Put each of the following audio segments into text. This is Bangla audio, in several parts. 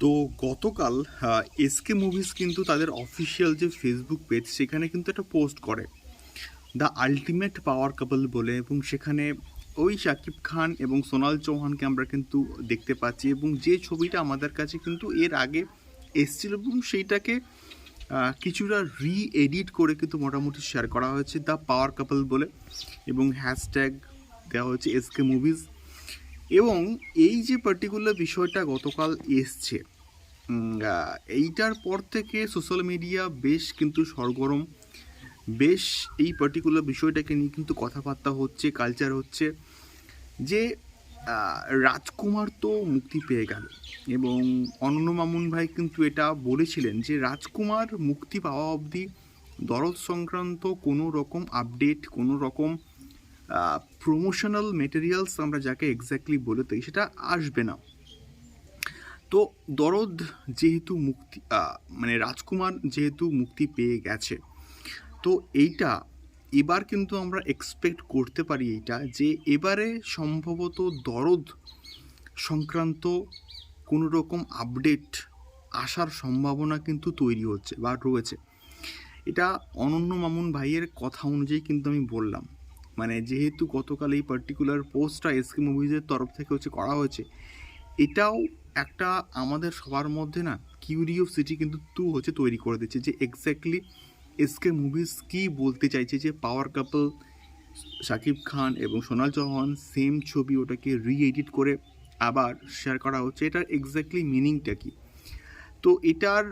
তো গতকাল এসকে মুভিজ কিন্তু তাদের অফিসিয়াল যে ফেসবুক পেজ সেখানে কিন্তু একটা পোস্ট করে। দ্য আলটিমেট পাওয়ার কাপল বলে, এবং সেখানে ওই শাকিব খান এবং সোনাল চৌহানকে আমরা কিন্তু দেখতে পাচ্ছি, এবং যে ছবিটা আমাদের কাছে কিন্তু এর আগে এসেছিল, এবং সেইটাকে কিছুটা রি এডিট করে কিন্তু মোটামুটি শেয়ার করা হয়েছে দ্য পাওয়ার কাপল বলে, এবং হ্যাশট্যাগ দেওয়া হয়েছে এসকে মুভিজ এবং এই যে পার্টিকুলার বিষয়টা গতকাল এসছে এইটার পর থেকে সোশ্যাল মিডিয়া বেশ কিন্তু সরগরম। বেশ এই পার্টিকুলার বিষয়টাকে নিয়ে কিন্তু কথাবার্তা হচ্ছে কালচার হচ্ছে যে রাজকুমার তো মুক্তি পেয়ে গেল এবং অনন্য মামুন ভাই কিন্তু এটা বলেছিলেন যে, রাজকুমার মুক্তি পাওয়া অবধি দরদ সংক্রান্ত কোনো রকম আপডেট কোনো রকম প্রমোশনাল মেটেরিয়ালস আমরা যাকে এক্স্যাক্টলি বলে থাকি, সেটা আসবে না। তো দরদ যেহেতু মুক্তি মানে রাজকুমার যেহেতু মুক্তি পেয়ে গেছে, তো এইটা এবার কিন্তু আমরা এক্সপেক্ট করতে পারি এইটা যে এবারে সম্ভবত দরদ সংক্রান্ত কোনো রকম আপডেট আসার সম্ভাবনা কিন্তু তৈরি হচ্ছে বা রয়েছে। এটা অনন্য মামুন ভাইয়ের কথা অনুযায়ী কিন্তু আমি বললাম। মানে যেহেতু গতকাল এই পার্টিকুলার পোস্টটা এসকে মুভিজের তরফ থেকে হচ্ছে করা হয়েছে, এটাও একটা আমাদের সবার মধ্যে না কিউরিওসিটি কিন্তু তু হচ্ছে তৈরি করে দিচ্ছে যে এক্স্যাক্টলি এসকে মুভিজ কী বলতে চাইছে যে পাওয়ার কাপল শাকিব খান এবং সোনাল চৌহান সেম ছবি ওটাকে রি এডিট করে আবার শেয়ার করা হচ্ছে, এটার এক্স্যাক্টলি মিনিংটা কী? তো এটার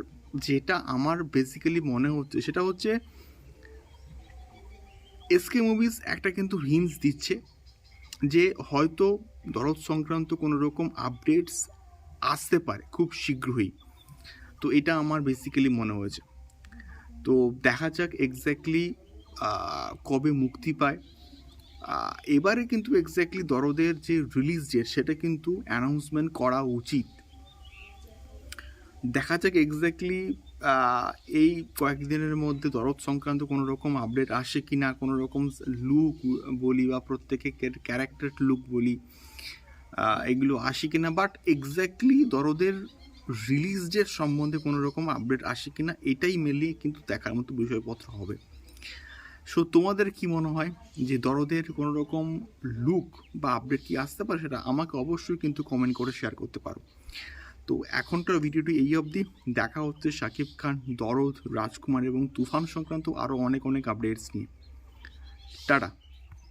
যেটা আমার বেসিক্যালি মনে হচ্ছে সেটা হচ্ছে এসকে মুভিজ একটা কিন্তু হিন্টস দিচ্ছে যে হয়তো দরদ সংক্রান্ত কোনো রকম আপডেটস আসতে পারে খুব শীঘ্রই। তো এটা আমার বেসিক্যালি মনে হয়েছে। তো দেখা যাক এক্স্যাক্টলি কবে মুক্তি পায়। এবারে কিন্তু এক্স্যাক্টলি দরদের যে রিলিজ ডেট সেটা কিন্তু অ্যানাউন্সমেন্ট করা উচিত। দেখা যাক এক্স্যাক্টলি এই কয়েকদিনের মধ্যে দরদ সংক্রান্ত কোনো রকম আপডেট আসে কি না কোনো রকম লুক বলি বা প্রত্যেকে ক্যারেক্টার লুক বলি এগুলো আসে কি না বাট এক্স্যাক্টলি দরদের রিলিজ ডেট সম্বন্ধে কোনো রকম আপডেট আসে কি না এটাই মেনলি কিন্তু দেখার মতো বিষয়পত্র হবে। সো তোমাদের কি মনে হয় যে দরদের কোনো রকম লুক বা আপডেট কি আসতে পারে সেটা আমাকে অবশ্যই কিন্তু কমেন্ট করে শেয়ার করতে পারো। তো এখনকার ভিডিওটি এই অবধি। দেখা হচ্ছে শাকিব খান, দরদ, রাজকুমার এবং তুফান সংক্রান্ত আরও অনেক অনেক আপডেটস নিয়ে। টাটা।